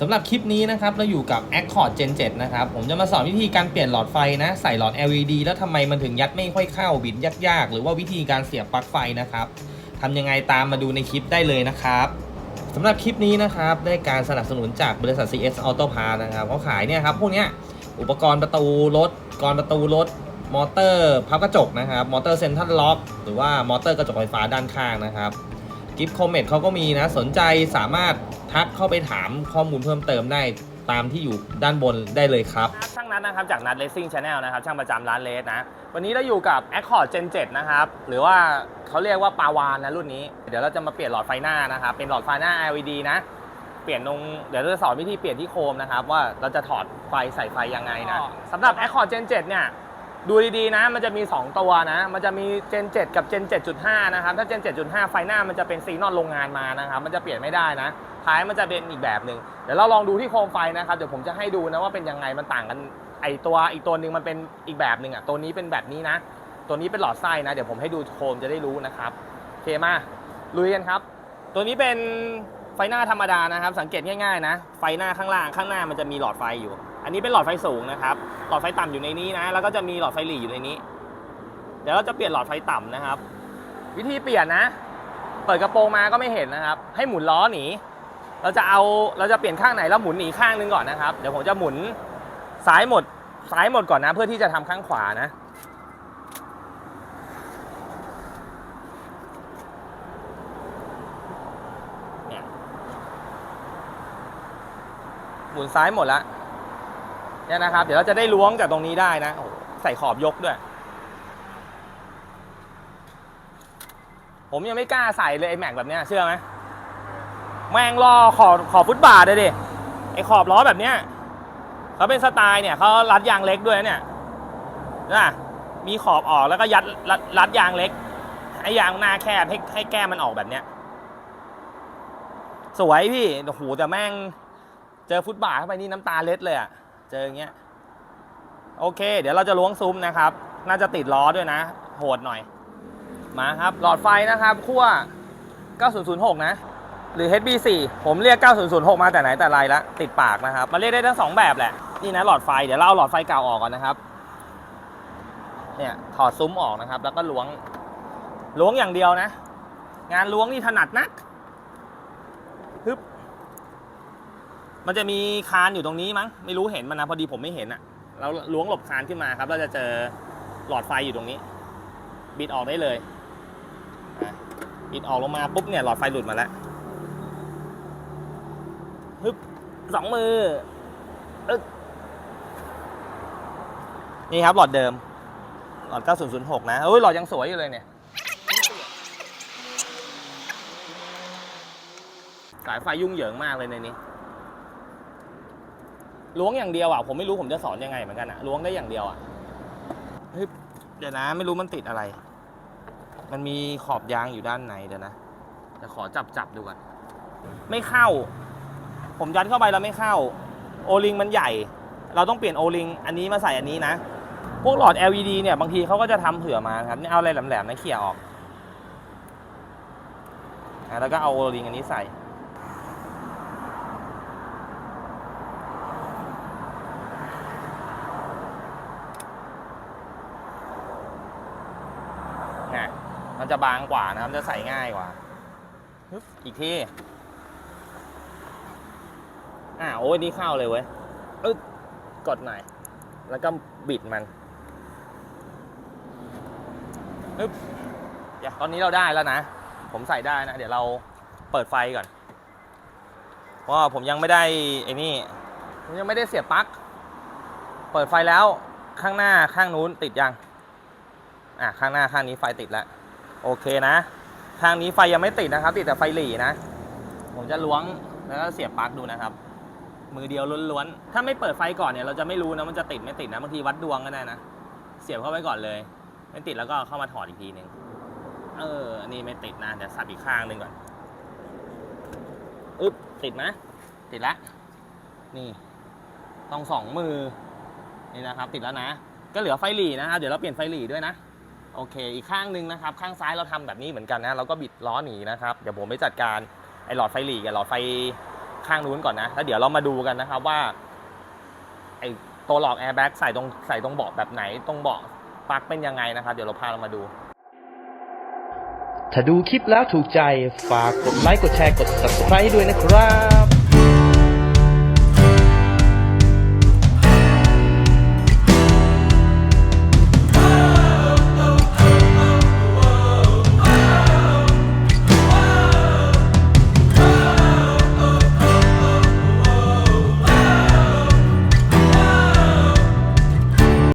สำหรับคลิปนี้นะครับเราอยู่กับ Accord Gen 7 นะครับ ผมจะมาสอนวิธีการเปลี่ยนหลอดไฟนะ ใส่หลอด LED แล้วทำไมมันถึงยัดไม่ค่อยเข้าบิดยากๆ หรือว่าวิธีการเสียบปลั๊กไฟนะครับทำยังไงตามมาดูในคลิปได้เลยนะครับสำหรับคลิปนี้นะครับได้การสนับสนุนจากบริษัท CS Auto Parts นะครับเขาขายเนี่ยครับพวกเนี้ยอุปกรณ์ประตูรถกรประตูรถมอเตอร์พับกระจกนะครับมอเตอร์เซนทรัลล็อกหรือว่ามอเตอร์กระจกไฟฟ้าด้านข้างนะครับกิฟต์คอมเมตเขาก็มีนะสนใจสามารถ ทักเข้าไปถามข้อมูลเพิ่มเติมได้ตามที่อยู่ด้านบนได้เลยครับ ช่างนัดนะครับจากนัดเลสซิ่งชาแนลนะครับช่างประจำร้านเลสนะ วันนี้เราอยู่กับ Accord Gen 7 นะครับ หรือว่าเขาเรียกว่าปาวานนะรุ่นนี้ เดี๋ยวเราจะมาเปลี่ยนหลอดไฟหน้านะครับ เป็นหลอดไฟหน้า LED นะ เปลี่ยนตรงเดี๋ยวเราจะสอนวิธีเปลี่ยนที่โคมนะครับ ว่าเราจะถอดไฟใส่ไฟยังไงนะสำหรับ Accord Gen 7 เนี่ย ดูดีๆนะ มันจะมี 2 ตัวนะ มันจะมี Gen 7 กับ Gen 7.5 นะครับ ถ้า Gen 7.5 ไฟหน้ามันจะเป็นซีนอนโรงงานมานะครับ มันจะเปลี่ยนไม่ได้นะ ท้ายมันจะเป็นอีกแบบหนึ่งเดี๋ยวเราลองดูที่โคมไฟนะครับ เดี๋ยวผมจะให้ดูนะว่าเป็นยังไง มันต่างกัน ไอตัวอีกตัวหนึ่งมันเป็นอีกแบบหนึ่งอะ ตัวนี้เป็นแบบนี้นะ ตัวนี้เป็นหลอดไส้นะ เดี๋ยวผมให้ดูโคมจะได้รู้นะครับโอเคมา ลุยกันครับ ตัวนี้เป็นไฟหน้าธรรมดานะครับ สังเกตง่ายๆนะ ไฟหน้าข้างล่าง ข้างหน้ามันจะมีหลอดไฟอยู่ อันนี้เป็นหลอดไฟสูงนะครับ ลอดไฟต่ำอยู่ในนี้นะ แล้วก็จะมีหลอดไฟหลีอยู่ในนี้ เดี๋ยวเราจะเปลี่ยนหลอดไฟต่ำนะครับ วิธีเปลี่ยนนะ เปิดกระโปรงมาก็ไม่เห็นนะครับ ให้หมุนล้อหนี เราจะเอาเราจะเปลี่ยนข้างไหนแล้วหมุนหนีข้างนึงก่อนนะครับ เดี๋ยวผมจะหมุนซ้ายหมดซ้ายหมดก่อนนะ เพื่อที่จะทำข้างขวานะหมุนซ้ายหมดแล้ว เนี่ยนะครับ เดี๋ยวเราจะได้ล้วงจากตรงนี้ได้นะโอ้ใส่ขอบยกด้วย ผมยังไม่กล้าใส่เลยไอ้แม็กแบบเนี้ยเชื่อไหมแม่งรอขอบขอบฟุตบาทเลยดิไอ้ขอบล้อแบบเนี้ยเขาเป็นสไตล์เนี่ยเขารัดยางเล็กด้วยเนี่ยนะมีขอบออกแล้วก็ยัดรัดรัดยางเล็กให้ยางหน้าแคบให้ให้แก้มมันออกแบบเนี้ยสวยพี่โอ้โหแต่แม่งเจอฟุตบาทเข้าไปนี่น้ำตาเล็ดเลยอะ เจออย่างเงี้ยโอเค เดี๋ยวเราจะล้วงซุ้มนะครับ น่าจะติดล้อด้วยนะ โหดหน่อย มาครับ หลอดไฟนะครับขั้ว9006 นะ หรือ HB4 ผมเรียก 9006 มาแต่ไหนแต่ไรละติดปากนะครับ มาเรียกได้ทั้งสองแบบแหละ นี่นะหลอดไฟ เดี๋ยวเราเอาหลอดไฟเก่าออกก่อนนะครับ เนี่ยถอดซุ้มออกนะครับ แล้วก็ล้วงล้วงอย่างเดียวนะ งานล้วงนี่ถนัดนัก ฮึบ มันจะมีคานอยู่ตรงนี้มั้งไม่รู้เห็นมันนะพอดีผมไม่เห็นอะเราล้วงหลบคานขึ้นมาครับเราจะเจอหลอดไฟอยู่ตรงนี้ บิดออกได้เลยบิดออกลงมาปุ๊บเนี่ยหลอดไฟหลุดมาแล้วฮึบสองมืออนี่ครับหลอดเดิม หลอด 9006 นะเอ้ยหลอดยังสวยอยู่เลยเนี่ย สายไฟยุ่งเหยิงมากเลยในนี้ ล้วงอย่างเดียวอะผมไม่รู้ผมจะสอนยังไงเหมือนกันอะล้วงได้อย่างเดียวอะเฮ้ยเดี๋ยวนะไม่รู้มันติดอะไร มันมีขอบยางอยู่ด้านในเดี๋ยวนะเดี๋ยวขอจับจับดูก่อนไม่เข้า ผมยัดเข้าไปแล้วไม่เข้า โอลิงมันใหญ่ เราต้องเปลี่ยนโอลิงอันนี้มาใส่อันนี้นะพวกหลอด LED เนี่ยบางทีเขาก็จะทำเผื่อมาครับนี่เอาอะไรแหลมๆนะเขี่ยออกแล้วก็เอาโอลิงอันนี้ใส่ นะ มันจะบางกว่านะครับมันจะใส่ง่ายกว่า อีกทีอ่าโอ้ยนี่เข้าเลยเว้ยอึ๊ดกดหน่อย แล้วก็บิดมันฮึบเดี๋ยวตอนนี้เราได้แล้วนะ ผมใส่ได้นะ เดี๋ยวเราเปิดไฟก่อน เพราะผมยังไม่ได้ไอ้นี่ ผมยังไม่ได้เสียบปลั๊ก เปิดไฟแล้วข้างหน้าข้างนู้นติดยัง อะข้างหน้าข้างนี้ไฟติดแล้ว โอเคนะ ข้างนี้ไฟยังไม่ติดนะครับ ติดแต่ไฟหลีนะ ผมจะล้วงแล้วก็เสียบปลั๊กดูนะครับ มือเดียวล้วนๆ ถ้าไม่เปิดไฟก่อนเนี่ยเราจะไม่รู้นะมันจะติดไม่ติดนะบางทีวัดดวงก็ได้นะ เสียบเข้าไปก่อนเลย ไม่ติดแล้วก็เข้ามาถอดอีกทีหนึ่งเอออันนี่ไม่ติดนะเดี๋ยวสับอีกข้างหนึ่งก่อนอึ๊บติดไหมติดแล้วนี่ ต้องสองมือ นี่นะครับ ติดแล้วนะ ก็เหลือไฟหลีนะครับ เดี๋ยวเราเปลี่ยนไฟหลีด้วยนะ โอเค อีกข้างหนึ่งนะครับ ข้างซ้ายเราทำแบบนี้เหมือนกันนะ เราก็บิดล้อหนีนะครับ เดี๋ยวผมไปจัดการไอ้หลอดไฟหลีกับหลอดไฟข้างนู้นก่อนนะ แล้วเดี๋ยวเรามาดูกันนะครับว่าไอ้ตัวหลอกแอร์แบ็กใส่ตรงใส่ตรงเบาะแบบไหน ตรงเบาะปลั๊กเป็นยังไงนะครับ เดี๋ยวเราพาเรามาดู ถ้าดูคลิปแล้วถูกใจ ฝากกดไลค์ กดแชร์ กด subscribe ด้วยนะครับ